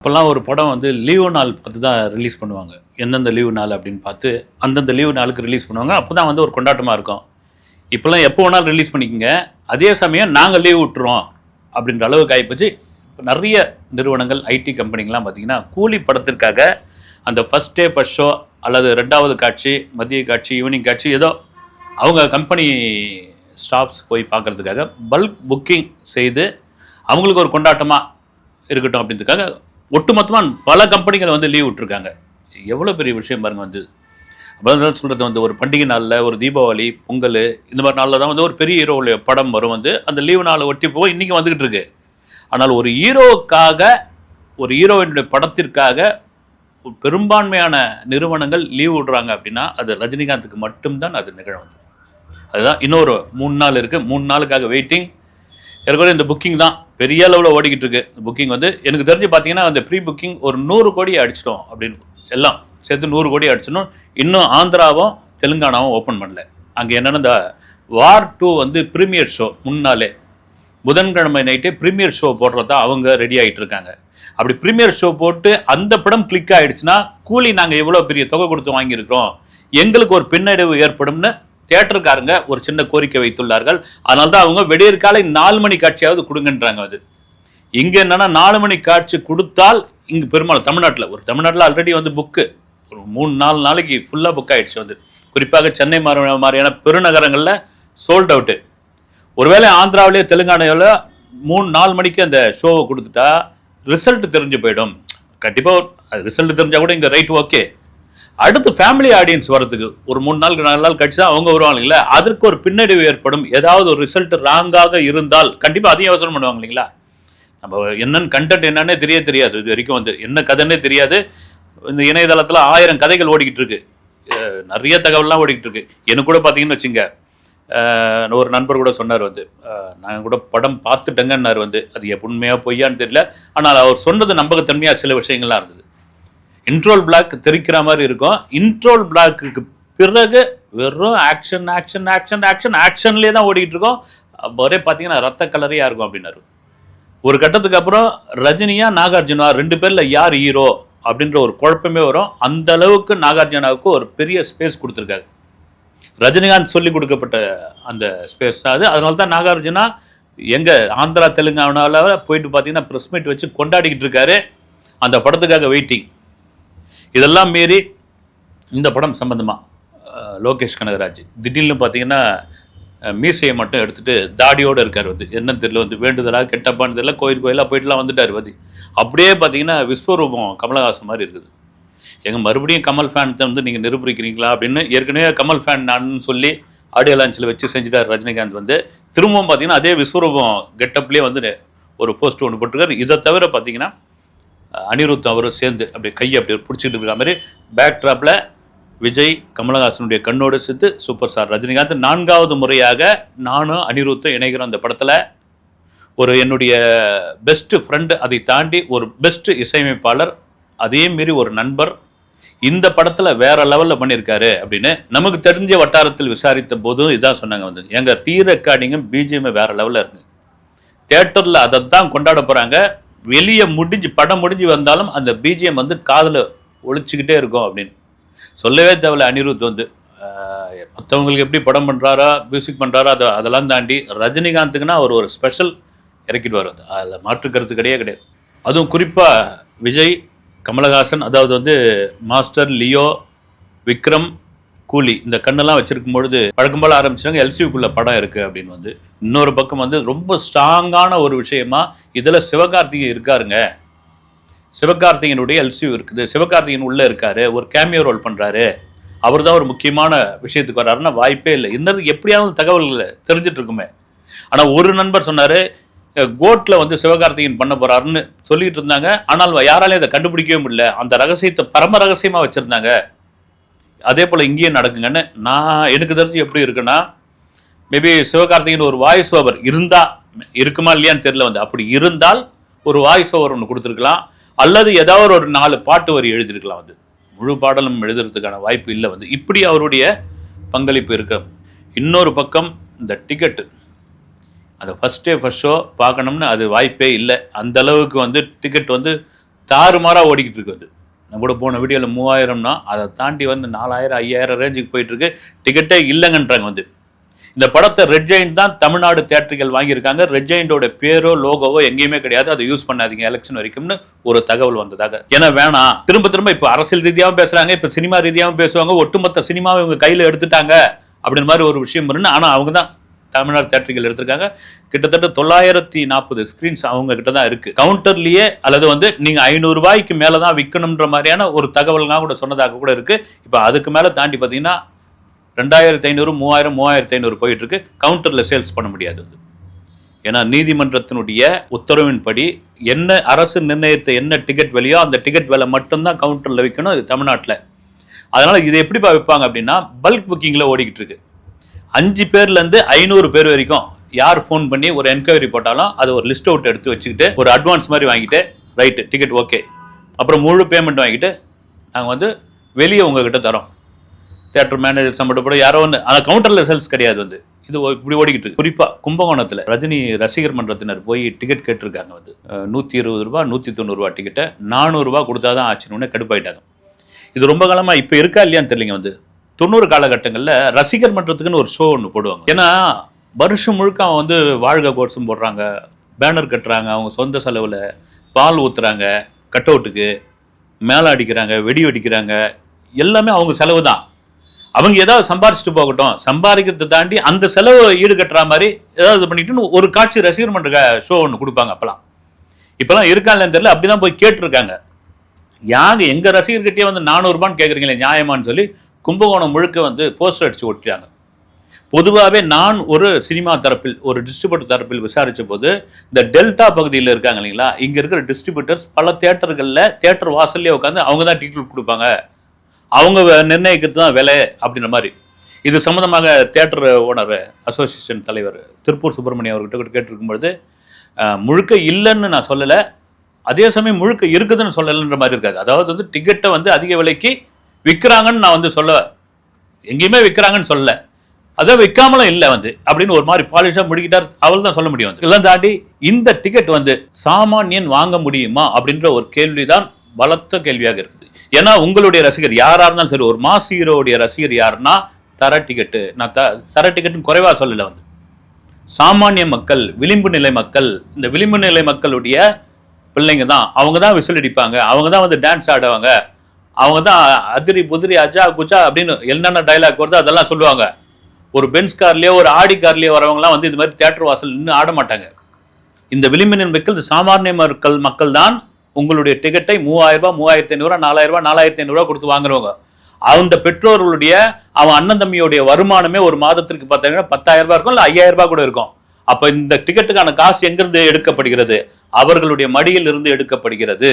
அப்போல்லாம் ஒரு படம் வந்து லீவு நாள் பார்த்து தான் ரிலீஸ் பண்ணுவாங்க. எந்தெந்த லீவு நாள் அப்படின்னு பார்த்து அந்தந்த லீவு நாளுக்கு ரிலீஸ் பண்ணுவாங்க. அப்போ தான் வந்து ஒரு கொண்டாட்டமாக இருக்கும். இப்போல்லாம் எப்போ வேணாலும் ரிலீஸ் பண்ணிக்கோங்க. அதே சமயம் நாங்கள் லீவ் விட்டுறோம் அப்படின்ற அளவுக்கு ஆகிப்போச்சு இப்போ நிறைய நிறுவனங்கள் ஐடி கம்பெனிங்கெலாம் பார்த்தீங்கன்னா கூலி படத்திற்காக அந்த ஃபஸ்ட் டே ஃபஸ்ட் ஷோ அல்லது ரெண்டாவது காட்சி மதிய காட்சி ஈவினிங் காட்சி ஏதோ அவங்க கம்பெனி ஸ்டாஃப்ஸ் போய் பார்க்கறதுக்காக பல்க் புக்கிங் செய்து அவங்களுக்கு ஒரு கொண்டாட்டமாக இருக்கட்டும் அப்படின்றதுக்காக ஒட்டுமொத்தமாக பல கம்பெனிகள் வந்து லீவ் விட்டுருக்காங்க. எவ்வளோ பெரிய விஷயம் பாருங்க வந்து. அப்போ சொல்கிறது வந்து ஒரு பண்டிகை நாளில் ஒரு தீபாவளி பொங்கல் இந்த மாதிரி நாளில் தான் வந்து ஒரு பெரிய ஹீரோவுடைய படம் வரும் வந்து. அந்த லீவு நாளை ஒட்டி போய் இன்றைக்கி வந்துக்கிட்டு இருக்கு. ஆனால் ஒரு ஹீரோவுக்காக ஒரு ஹீரோயினுடைய படத்திற்காக ஒரு பெரும்பான்மையான நிறுவனங்கள் லீவ் விடுறாங்க அப்படின்னா அது ரஜினிகாந்துக்கு மட்டும்தான் அது நிகழும். அதுதான் இன்னொரு மூணு நாள் இருக்குது மூணு நாளுக்காக வெயிட்டிங் ஏற்கனவே இந்த புக்கிங் தான் பெரிய அளவில் ஓடிக்கிட்டு இருக்கு. புக்கிங் வந்து எனக்கு தெரிஞ்சு பார்த்தீங்கன்னா அந்த ப்ரீ புக்கிங் ஒரு நூறு கோடி அடிச்சிட்டோம் அப்படின்னு. எல்லாம் சேர்த்து நூறு கோடி அடிச்சிடணும். இன்னும் ஆந்திராவும் தெலுங்கானாவும் ஓப்பன் பண்ணல. அங்கே என்னென்னா இந்த வார் டூ வந்து ப்ரீமியர் ஷோ முன்னாலே. புதன்கிழமை நைட்டே ப்ரீமியர் ஷோ போடுறதா அவங்க ரெடி ஆகிட்டு இருக்காங்க. அப்படி ப்ரீமியர் ஷோ போட்டு அந்த படம் கிளிக் ஆகிடுச்சுன்னா கூலி நாங்கள் எவ்வளோ பெரிய தொகை கொடுத்து வாங்கியிருக்கிறோம்? எங்களுக்கு ஒரு பின்னடைவு ஏற்படும்னு தியேட்டருக்காரங்க ஒரு சின்ன கோரிக்கை வைத்துள்ளார்கள். அதனால தான் அவங்க விடியற் காலை நாலு மணி காட்சியாவது கொடுங்கன்றாங்க அது. இங்க என்னன்னா நாலு மணி காட்சி கொடுத்தால் இங்கு பெரும்பாலும் தமிழ்நாட்டில் ஒரு தமிழ்நாட்டில் ஆல்ரெடி வந்து புக்கு ஒரு மூணு நாலு நாளைக்கு ஃபுல்லாக புக் ஆயிடுச்சு வந்து குறிப்பாக சென்னை மாதிரி மாதிரியான பெருநகரங்களில் சோல்ட் அவுட்டு ஒருவேளை ஆந்திராவிலேயே தெலுங்கானாவில் மூணு நாலு மணிக்கு அந்த ஷோவை கொடுத்துட்டா ரிசல்ட் தெரிஞ்சு போயிடும். கண்டிப்பாக அது ரிசல்ட் தெரிஞ்சால் கூட இங்கே ரைட் ஓகே அடுத்து ஃபேமிலி ஆடியன்ஸ் வரதுக்கு ஒரு மூணு நாள் நாலு நாள் கழிச்சு தான் அவங்க வருவாங்க இல்லைங்களா? அதற்கு ஒரு பின்னடைவு ஏற்படும். ஏதாவது ஒரு ரிசல்ட் ராங்காக இருந்தால் கண்டிப்பாக அதையும் அவசரம் பண்ணுவாங்க இல்லைங்களா? நம்ம என்னென்னு கண்டென்ட் என்னன்னே தெரிய தெரியாது. இது வரைக்கும் வந்து என்ன கதைன்னே தெரியாது. இந்த இணையதளத்தில் ஆயிரம் கதைகள் ஓடிக்கிட்டு இருக்கு. நிறைய தகவல்லாம் ஓடிக்கிட்டு இருக்கு. எனக்கு கூட பார்த்தீங்கன்னு வச்சுங்க. ஒரு நண்பர் கூட சொன்னார் வந்து. நாங்கள் கூட படம் பார்த்துட்டேங்கன்னார் வந்து. அது உண்மையாக பொய்யான்னு தெரியல. ஆனால் அவர் சொன்னது நம்பகத்தன்மையாக சில விஷயங்கள்லாம் இருந்தது. இன்ட்ரோல் பிளாக் தெரிக்கிற மாதிரி இருக்கும். இன்ட்ரோல் பிளாக்குக்கு பிறகு வெறும் ஆக்ஷன் ஆக்ஷன் ஆக்ஷன் ஆக்ஷன் ஆக்ஷன்லேயே தான் ஓடிக்கிட்டு இருக்கோம். ஒரே பார்த்தீங்கன்னா ரத்த கலரையாக இருக்கும் அப்படின்னாரு. ஒரு கட்டத்துக்கு அப்புறம் ரஜினியா நாகார்ஜுனா ரெண்டு பேர்ல யார் ஹீரோ அப்படின்ற ஒரு குழப்பமே வரும். அந்த அளவுக்கு நாகார்ஜுனாவுக்கு ஒரு பெரிய ஸ்பேஸ் கொடுத்துருக்காரு. ரஜினிகாந்த் சொல்லி கொடுக்கப்பட்ட அந்த ஸ்பேஸ் தான் அது. அதனால தான் நாகார்ஜுனா எங்க ஆந்திரா தெலுங்கானாவில் போயிட்டு பார்த்தீங்கன்னா ப்ரெஸ் மீட் வச்சு கொண்டாடிக்கிட்டு இருக்காரு. அந்த படத்துக்காக வெயிட்டிங் இதெல்லாம் மீறி இந்த படம் சம்மந்தமாக லோகேஷ் கனகராஜ் திடீர்னு பார்த்தீங்கன்னா மீசையை மட்டும் எடுத்துகிட்டு தாடியோடு இருக்கார் வந்து. என்னன்னு தெரியல வந்து வேண்டுதலாக கெட்டப்பான்னு தெரியல கோயில் கோயிலாக போயிட்டுலாம் வந்துட்டார் வந்து அப்படியே பார்த்தீங்கன்னா விஸ்வரூபம் கமலஹாசன் மாதிரி இருக்குது. எங்கள் மறுபடியும் கமல் ஃபேன் வந்து நீங்கள் நிரூபிக்கிறீங்களா அப்படின்னு ஏற்கனவே கமல் ஃபேன் நான் சொல்லி ஆடியோ லான்ச்சில் வச்சு செஞ்சுட்டார் ரஜினிகாந்த் வந்து. திரும்பவும் பார்த்தீங்கன்னா அதே விஸ்வரூபம் கெட்டப்லேயே வந்து ஒரு போஸ்ட் ஒன்று போட்டிருக்காரு. இதை தவிர பார்த்தீங்கன்னா அனிருத் அவரும் சேர்ந்து அப்படியே கையை அப்படியே பிடிச்சிட்டு இருக்கிற மாதிரி பேக் ட்ராப்பில் விஜய் கமலஹாசனுடைய கண்ணோடு சேர்த்து சூப்பர் ஸ்டார் ரஜினிகாந்த் நான்காவது முறையாக நானும் அனிருத்தும் இணைகிறோம் அந்த படத்தில். ஒரு என்னுடைய பெஸ்ட் ஃப்ரெண்டு அதை தாண்டி ஒரு பெஸ்ட் இசையமைப்பாளர் அதே மீறி ஒரு நண்பர் இந்த படத்தில் வேற லெவலில் பண்ணியிருக்காரு அப்படின்னு நமக்கு தெரிஞ்ச வட்டாரத்தில் விசாரித்த போதும் இதான் சொன்னாங்க வந்து எங்கள் டீ ரெக்கார்டிங்கும் பிஜிஎம் வேற லெவலில் இருக்கு. தேட்டரில் அதை தான் கொண்டாட போகிறாங்க வெளியே முடிஞ்சு படம் முடிஞ்சு வந்தாலும் அந்த பிஜிஎம் வந்து காதில் ஒழிச்சுக்கிட்டே இருக்கும் அப்படின்னு. சொல்லவே தேவையில்ல அனிருத் வந்து. மற்றவங்களுக்கு எப்படி படம் பண்ணுறாரா மியூசிக் பண்ணுறாரா அதை அதெல்லாம் தாண்டி ரஜினிகாந்துக்குன்னா அவர் ஒரு ஸ்பெஷல் இறக்கிடுவார். அது அதில் மாற்று கருத்து கிடையாது கிடையாது. அதுவும் குறிப்பாக விஜய் கமலஹாசன் அதாவது வந்து மாஸ்டர் லியோ விக்ரம் கூலி இந்த கண்ணெல்லாம் வச்சிருக்கும் பொழுது பழக்கம் போல ஆரம்பிச்சாங்க எல்சிக்குள்ள படம் இருக்கு அப்படின்னு வந்து. இன்னொரு பக்கம் வந்து ரொம்ப ஸ்ட்ராங்கான ஒரு விஷயமா இதில் சிவகார்த்திகேயன் இருக்காருங்க. சிவகார்த்திகேயனுடைய எல்சியூ இருக்குது. சிவகார்த்திகேயன் உள்ள இருக்காரு ஒரு கேமியோ ரோல் பண்றாரு. அவர் தான் ஒரு முக்கியமான விஷயத்துக்கு வர்றாருன்னா வாய்ப்பே இல்லை. இன்னது எப்படியாவது தகவல்கள் தெரிஞ்சிட்டு இருக்குமே. ஆனா ஒரு நண்பர் சொன்னாரு கோட்ல வந்து சிவகார்த்திகேயன் பண்ண போறாருன்னு சொல்லிட்டு இருந்தாங்க. ஆனால் யாராலையும் அதை கண்டுபிடிக்கவே முடியல. அந்த ரகசியத்தை பரம ரகசியமா வச்சிருந்தாங்க. அதே போல் இங்கேயும் நடக்குங்கன்னு நான் எனக்கு தெரிஞ்சு எப்படி இருக்குன்னா மேபி சிவகார்த்திகன் ஒரு வாய்ஸ் ஓவர் இருந்தா இருக்குமா இல்லையான்னு தெரியல வந்து. அப்படி இருந்தால் ஒரு வாய்ஸ் ஓவர் ஒன்று கொடுத்துருக்கலாம். அல்லது ஏதாவது ஒரு நாலு பாட்டு வரி எழுதியிருக்கலாம் வந்து. முழு பாடலும் எழுதுறதுக்கான வாய்ப்பு இல்லை வந்து. இப்படி அவருடைய பங்களிப்பு இருக்க. இன்னொரு பக்கம் இந்த டிக்கெட்டு அந்த ஃபஸ்ட்டே டே ஷோ பார்க்கணும்னு அது வாய்ப்பே இல்லை. அந்த அளவுக்கு வந்து டிக்கெட் வந்து தாறுமாறாக ஓடிக்கிட்டு இருக்குது நான் கூட போன வீடியோவில் மூவாயிரம்னா அதை தாண்டி வந்து நாலாயிரம் ஐயாயிரம் ரேஞ்சுக்கு போயிட்டு இருக்கு டிக்கெட்டே இல்லைங்கன்றாங்க வந்து. இந்த படத்தை ரெட் ஜெயின் தான் தமிழ்நாடு தேட்டர்கள் வாங்கியிருக்காங்க. ரெட் ஜெயிண்டோட பேரோ லோகோவோ எங்கேயுமே கிடையாது. அதை யூஸ் பண்ணாதீங்க எலெக்ஷன் வரைக்கும்னு ஒரு தகவல் வந்ததாக. ஏன்னா வேணாம். திரும்ப திரும்ப இப்போ அரசியல் ரீதியாகவும் பேசுறாங்க. இப்போ சினிமா ரீதியாகவும் பேசுவாங்க. ஒட்டுமொத்த சினிமாவை இவங்க கையில் எடுத்துட்டாங்க. அப்படின்ற மாதிரி ஒரு விஷயம் இருந்து ஆனால் அவங்க தான் தமிழ்நாடு தேட்டர்கள் எடுத்திருக்காங்க. கிட்டத்தட்ட தொள்ளாயிரத்தி நாற்பது ஸ்க்ரீன்ஸ் அவங்க கிட்ட தான் இருக்கு. கவுண்டர்லயே அல்லது வந்து நீங்க ஐநூறு ரூபாய்க்கு மேல தான் விற்கணுன்ற மாதிரியான ஒரு தகவல்லாம் கூட சொன்னதாக கூட இருக்கு. இப்போ அதுக்கு மேல தாண்டி பார்த்தீங்கன்னா ரெண்டாயிரத்தி ஐநூறு மூவாயிரம் மூவாயிரத்தி ஐநூறு போயிட்டு இருக்கு கவுண்டர்ல சேல்ஸ் பண்ண முடியாது அது. ஏன்னா நீதிமன்றத்தினுடைய உத்தரவின்படி என்ன அரசு நிர்ணயித்த என்ன டிக்கெட் விலையோ அந்த டிக்கெட் விலை மட்டும்தான் கவுண்டர்ல விற்கணும் இது தமிழ்நாட்டில். அதனால இது எப்படி விற்பாங்க அப்படின்னா பல்க் புக்கிங்ல ஓடிக்கிட்டு இருக்கு. அஞ்சு பேர்லேருந்து ஐநூறு பேர் வரைக்கும் யார் ஃபோன் பண்ணி ஒரு என்கொயரி போட்டாலும் அதை ஒரு லிஸ்ட் அவுட் எடுத்து வச்சுக்கிட்டு ஒரு அட்வான்ஸ் மாதிரி வாங்கிட்டு ரைட்டு டிக்கெட் ஓகே அப்புறம் முழு பேமெண்ட் வாங்கிட்டு நாங்கள் வந்து வெளியே உங்ககிட்ட தரோம் தேட்டர் மேனேஜர் சம்பந்தப்பட யாரோ வந்து அந்த கவுண்டரில் சேல்ஸ் கிடையாது வந்து. இது ஓ- இப்படி ஓடிக்கிட்டு குறிப்பாக கும்பகோணத்தில் ரஜினி ரசிகர் மன்றத்தினர் போய் டிக்கெட் கேட்டிருக்காங்க வந்து. நூற்றி இருபது ரூபா நூற்றி தொண்ணூறுரூவா டிக்கெட்டை நானூறுரூவா கொடுத்தா தான் ஆச்சுன்னு கடுப்பாயிட்டாங்க. இது ரொம்ப காலமாக இப்போ இருக்கா இல்லையான்னு தெரியலங்க வந்து. தொண்ணூறு காலகட்டங்களில் ரசிகர் மன்றத்துக்குன்னு ஒரு ஷோ ஒன்று போடுவாங்க. ஏன்னா வருஷம் முழுக்க அவன் வந்து வாழ்க கோட்ஸும் போடுறாங்க. பேனர் கட்டுறாங்க அவங்க சொந்த செலவில் பால் ஊற்றுறாங்க கட் அவுட்டுக்கு மேலே அடிக்கிறாங்க வெடி வெடிக்கிறாங்க. எல்லாமே அவங்க செலவு தான். அவங்க ஏதாவது சம்பாரிச்சுட்டு போகட்டும் சம்பாதிக்கிறதை தாண்டி அந்த செலவு ஈடுகட்டுற மாதிரி ஏதாவது இது ஒரு காட்சி ரசிகர் மன்ற ஷோ ஒன்று கொடுப்பாங்க அப்போலாம் இப்போலாம் இருக்கா தெரியல அப்படி அப்படிதான் போய் கேட்டிருக்காங்க. யாங்க எங்கள் ரசிகர்கிட்டயே வந்து நானூறுபான்னு கேட்குறீங்களே நியாயமான்னு சொல்லி கும்பகோணம் முழுக்க வந்து போஸ்டர் அடித்து ஒட்டிட்டாங்க. பொதுவாகவே நான் ஒரு சினிமா தரப்பில் ஒரு டிஸ்ட்ரிபியூட்டர் தரப்பில் விசாரித்த போது இந்த டெல்டா பகுதியில் இருக்காங்க இல்லைங்களா? இங்கே இருக்கிற டிஸ்ட்ரிபியூட்டர்ஸ் பல தேட்டர்களில் தேட்டர் வாசல்லே உட்காந்து அவங்க தான் டிக்கெட் கொடுப்பாங்க. அவங்க நிர்ணயிக்கிறது தான் விலை அப்படின்ற மாதிரி. இது சம்மந்தமாக தேட்டர் ஓனர் அசோசியேஷன் தலைவர் திருப்பூர் சுப்பிரமணியம் அவர்கிட்ட கூட கேட்டிருக்கும் பொழுது முழுக்க இல்லைன்னு நான் சொல்லலை. அதே சமயம் முழுக்க இருக்குதுன்னு சொல்லலைன்ற மாதிரி இருக்காது. அதாவது வந்து டிக்கெட்டை வந்து அதிக விலைக்கு விற்கிறாங்கன்னு நான் வந்து சொல்ல எங்கேயுமே விற்கிறாங்கன்னு சொல்லல. அதை விற்காமலும் இல்லை வந்து. அப்படின்னு ஒரு மாதிரி பாலிஷாக முடிக்கிட்டார். அவள் தான் சொல்ல முடியும் இதெல்லாம் தாண்டி இந்த டிக்கெட் வந்து சாமானியன் வாங்க முடியுமா அப்படின்ற ஒரு கேள்விதான் பலத்த கேள்வியாக இருக்குது. ஏன்னா உங்களுடைய ரசிகர் யாரா இருந்தாலும் சரி ஒரு மாஸ் ஹீரோடைய ரசிகர் யாருன்னா தர டிக்கெட்டு நான் த தர டிக்கெட்டுன்னு குறைவாக சொல்லலை வந்து. சாமானிய மக்கள் விளிம்பு நிலை மக்கள் இந்த விளிம்பு நிலை மக்களுடைய பிள்ளைங்க தான். அவங்க தான் விசில் அடிப்பாங்க. அவங்க தான் வந்து டான்ஸ் ஆடுவாங்க. அவங்க தான் அதிரி புதிரி அஜா குஜா அப்படின்னு என்னென்ன டைலாக் வருதோ அதெல்லாம் சொல்லுவாங்க. ஒரு பென்ஸ் கார்லேயோ ஒரு ஆடி கார்லேயோ வரவங்கலாம் வந்து இது மாதிரி தேட்டர் வாசல் நின்று ஆட மாட்டாங்க. இந்த விளிம்பினின் மக்கள் சாமானிய மக்கள் மக்கள் தான் உங்களுடைய டிக்கெட்டை மூவாயிரம் ரூபாய் மூவாயிரத்தி ஐநூறுரூவா நாலாயிரம் ரூபாய் நாலாயிரத்தி ஐநூறுரூவா கொடுத்து வாங்குறவங்க. அந்த பெற்றோர்களுடைய அவன் அண்ணன் தம்பியுடைய வருமானமே ஒரு மாதத்திற்கு பார்த்தீங்கன்னா பத்தாயிரம் ரூபாய் இருக்கும் இல்லை ஐயாயிரம் ரூபாய் கூட இருக்கும். அப்போ இந்த டிக்கெட்டுக்கான காசு எங்கிருந்து எடுக்கப்படுகிறது? அவர்களுடைய மடியில் இருந்து எடுக்கப்படுகிறது.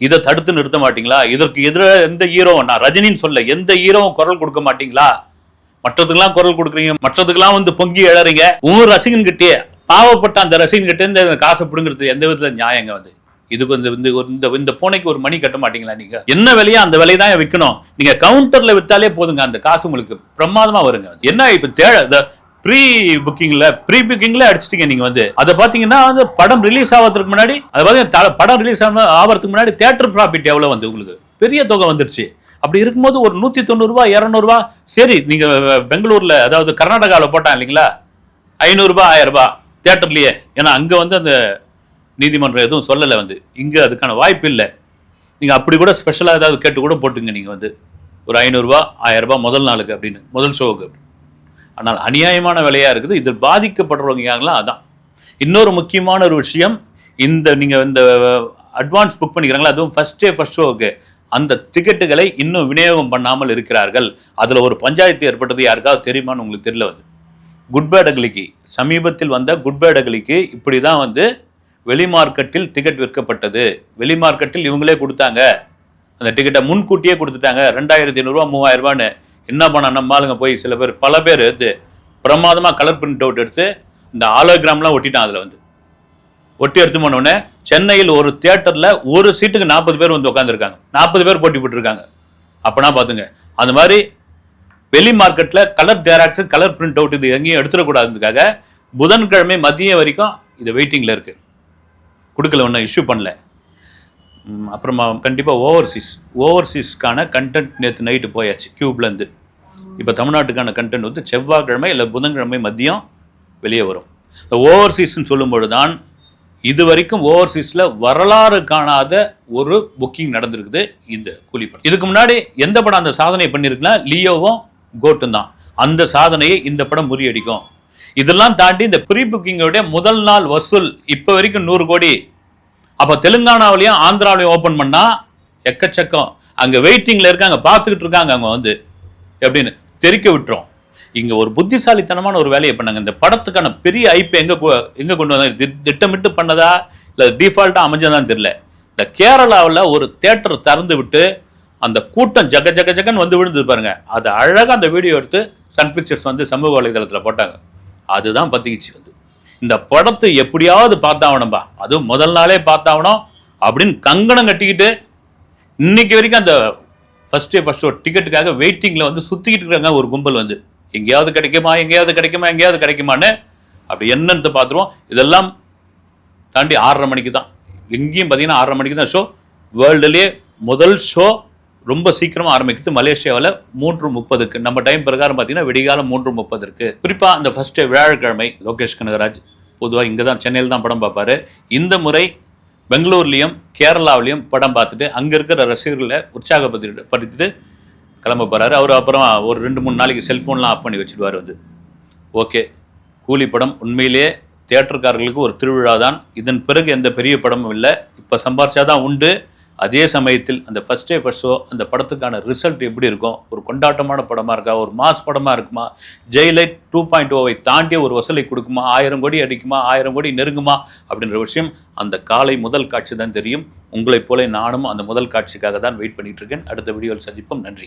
இதை தடுத்து நிறுத்த மாட்டீங்களா? இதற்கு எதிராக எந்த ஹீரோவும் நான் ரஜினின்னு சொல்ல எந்த ஹீரோவும் குரல் கொடுக்க மாட்டீங்களா? மற்றதுக்கெல்லாம் குரல் கொடுக்குறீங்க. மற்றதுக்கெல்லாம் வந்து பொங்கி எழறீங்க உங்க ரசிகன் கிட்டே பாவப்பட்ட அந்த ரசிகன் கிட்டே இந்த அந்த காசை பிடுங்கிறது எந்த விதத்துல நியாயங்க வந்து? இதுக்கு வந்து இந்த ஒரு- இந்த இந்த பூனைக்கு ஒரு மணி கட்ட மாட்டீங்களா நீங்க? என்ன விலையா அந்த விலையை தான் விற்கணும் நீங்க கவுண்டர்ல வித்தாலே போதுங்க. அந்த காசு உங்களுக்கு பிரமாதமா வருங்க. என்ன இப்ப தே ப்ரீ புக்கிங்ல ப்ரீ புக்கிங்ல அடிச்சிட்டீங்க நீங்க வந்து. அதை பாத்தீங்கன்னா வந்து படம் ரிலீஸ் ஆகிறதுக்கு முன்னாடி அதை பாத்தீங்கன்னா படம் ரிலீஸ் ஆகிறதுக்கு முன்னாடி தேட்டர் ப்ராஃபிட் எவ்வளவு வந்து உங்களுக்கு? பெரிய தொகை வந்துருச்சு. அப்படி இருக்கும்போது ஒரு நூத்தி தொண்ணூறுபா இரநூறுவா சரி நீங்க பெங்களூர்ல அதாவது கர்நாடகாவில் போட்டான் இல்லைங்களா? ஐநூறுரூபா ஆயிரம் ரூபாய் தேட்டர்லயே ஏன்னா அங்க வந்து அந்த நீதிமன்றம் எதுவும் சொல்லலை வந்து. இங்கே அதுக்கான வாய்ப்பு இல்லை. நீங்கள் அப்படி கூட ஸ்பெஷலாக ஏதாவது கேட்டு கூட போட்டுங்க நீங்கள் வந்து. ஒரு ஐநூறுரூவா ஆயிரரூபா முதல் நாளுக்கு அப்படின்னு முதல் ஷோவுக்கு ஆனால் அநியாயமான விலையாக இருக்குது. இதில் பாதிக்கப்படுறவங்க யாரெல்லாம் அதான். இன்னொரு முக்கியமான ஒரு விஷயம் இந்த நீங்கள் இந்த அட்வான்ஸ் புக் பண்ணிக்கிறாங்களா அதுவும் ஃபர்ஸ்ட் டே ஃபர்ஸ்ட் ஷோவுக்கு அந்த டிக்கெட்டுகளை இன்னும் விநியோகம் பண்ணாமல் இருக்கிறார்கள். அதில் ஒரு பஞ்சாயத்து ஏற்பட்டது யாருக்காவது தெரியுமான்னு உங்களுக்கு தெரியல வந்து. குட் அகலிக்கு சமீபத்தில் வந்த குட் அகலிக்கு இப்படி தான் வந்து வெளி மார்க்கெட்டில் டிக்கெட் விற்கப்பட்டது. வெளி மார்க்கெட்டில் இவங்களே கொடுத்தாங்க. அந்த டிக்கெட்டை முன்கூட்டியே கொடுத்துட்டாங்க. ரெண்டாயிரத்தி ஐநூறுரூவா மூவாயிரரூபான்னு என்ன பண்ண நம்ம ஆளுங்க போய் சில பேர் பல பேர் இது பிரமாதமாக கலர் பிரிண்ட் அவுட் எடுத்து இந்த ஆலோகிராம்லாம் ஒட்டிட்டான் அதில் வந்து. ஒட்டி எடுத்து போனோடனே சென்னையில் ஒரு தியேட்டரில் ஒரு சீட்டுக்கு நாற்பது பேர் வந்து உட்காந்துருக்காங்க நாற்பது பேர் போட்டி போட்டுருக்காங்க. அப்போனா பார்த்துங்க அந்த மாதிரி வெளி மார்க்கெட்டில் colour xerox colour print out இது எங்கேயும் எடுத்துடக்கூடாதுக்காக புதன்கிழமை மதியம் வரைக்கும் இது வெயிட்டிங்கில் இருக்குது கொடுக்கல ஒன்றும் இஷ்யூ பண்ணல. அப்புறமா கண்டிப்பாக ஓவர்சீஸ் ஓவர்சீஸ்க்கான கண்டென்ட் நேற்று நைட்டு போயாச்சு கியூப்லேருந்து இப்போ தமிழ்நாட்டுக்கான கண்டென்ட் வந்து செவ்வாய்க்கிழமை இல்லை புதன்கிழமை மதியம் வெளியே வரும். இந்த ஓவர்சீஸ்ன்னு சொல்லும்பொழுது தான் இது வரைக்கும் ஓவர்சீஸில் வரலாறு காணாத ஒரு புக்கிங் நடந்திருக்குது இந்த கூலி படம். இதுக்கு முன்னாடி எந்த படம் அந்த சாதனை பண்ணியிருக்குன்னா லியோவும் கோட்டும் தான். அந்த சாதனையை இந்த படம் முறியடிக்கும். இதெல்லாம் தாண்டி இந்த ப்ரீ புக்கிங்கோடைய முதல் நாள் வசூல் இப்போ வரைக்கும் நூறு கோடி அப்போ தெலுங்கானாவிலையும் ஆந்திராவிலையும் ஓப்பன் பண்ணா எக்கச்சக்கம். அங்கே வெயிட்டிங்கில் இருக்காங்க பார்த்துக்கிட்டு இருக்காங்க அவங்க வந்து. எப்படின்னு தெரிக்க விட்டுரும். இங்கே ஒரு புத்திசாலித்தனமான ஒரு வேலையை பண்ணாங்க. இந்த படத்துக்கான பெரிய ஐப்பு எங்கே எங்கே கொண்டு வந்தாங்க? தி- திட்டமிட்டு பண்ணதா? இல்லை டிஃபால்ட்டாக அமைஞ்சதான்னு தெரியல. இந்த கேரளாவில் ஒரு தேட்டர் திறந்து விட்டு அந்த கூட்டம் ஜக ஜக ஜகன்னு வந்து விழுந்தது பாருங்க. அது அழகாக அந்த வீடியோ எடுத்து சன் பிக்சர்ஸ் வந்து சமூக வலைதளத்தில் போட்டாங்க. அதுதான் பத்திக்கிச்சு வந்து. இந்த படத்தை எப்படியாவது பார்த்தாவணும்பா அதுவும் முதல் நாளே பார்த்தாவணும் அப்படின்னு கங்கணம் கட்டிக்கிட்டு இன்னைக்கு வரைக்கும் அந்த ஃபர்ஸ்ட் டே ஃபர்ஸ்ட் ஷோ டிக்கெட்டுக்காக வெயிட்டிங்கில் வந்து சுற்றிக்கிட்டு இருக்காங்க ஒரு கும்பல் வந்து எங்கேயாவது கிடைக்குமா எங்கேயாவது கிடைக்குமா எங்கேயாவது கிடைக்குமான்னு? அப்படி என்னன்னு பார்த்துருவோம். இதெல்லாம் தாண்டி ஆறரை மணிக்கு தான். எங்கேயும் பார்த்தீங்கன்னா ஆறரை மணிக்கு தான் ஷோ வேர்ல்டுலேயே முதல் ஷோ ரொம்ப சீக்கிரமாக ஆரம்பிக்குது. மலேசியாவில் மூன்று முப்பதுக்கு. நம்ம டைம் பிரகாரம் பார்த்தீங்கன்னா விடிகாலம் மூன்று இருக்குது குறிப்பாக அந்த ஃபர்ஸ்ட் வியாழக்கிழமை லோகேஷ் கனகராஜ் பொதுவாக இங்கே தான் சென்னையில் தான் படம் பார்ப்பாரு. இந்த முறை பெங்களூர்லேயும் கேரளாவிலையும் படம் பார்த்துட்டு அங்கே இருக்கிற ரசிகர்களை உற்சாகப்படுத்தி படுத்திட்டு கிளம்ப போகிறாரு அவர் அப்புறம் ஒரு ரெண்டு மூணு நாளைக்கு செல்ஃபோன்லாம் ஆஃப் பண்ணி வச்சுடுவார் வந்து. ஓகே. கூலி படம் உண்மையிலேயே தேட்டருக்காரர்களுக்கு ஒரு திருவிழா தான் இதன் பிறகு எந்த பெரிய படமும் இல்லை. இப்போ சம்பாரிச்சாதான் உண்டு. அதே சமயத்தில் அந்த ஃபர்ஸ்ட் டே ஃபர்ஸ்ட் ஷோ அந்த படத்துக்கான ரிசல்ட் எப்படி இருக்கும்? ஒரு கொண்டாட்டமான படமாக இருக்கா? ஒரு மாஸ் படமாக இருக்குமா? ஜெயிலைட் டூ பாயிண்ட் ஓவை தாண்டிய ஒரு வசூலை கொடுக்குமா? ஆயிரம் கோடி அடிக்குமா? ஆயிரம் கோடி நெருங்குமா? அப்படின்ற விஷயம் அந்த காலை முதல் காட்சி தான் தெரியும். உங்களைப் போல நானும் அந்த முதல் காட்சிக்காக தான் வெயிட் பண்ணிகிட்டு இருக்கேன். அடுத்த வீடியோவில் சந்திப்போம். நன்றி.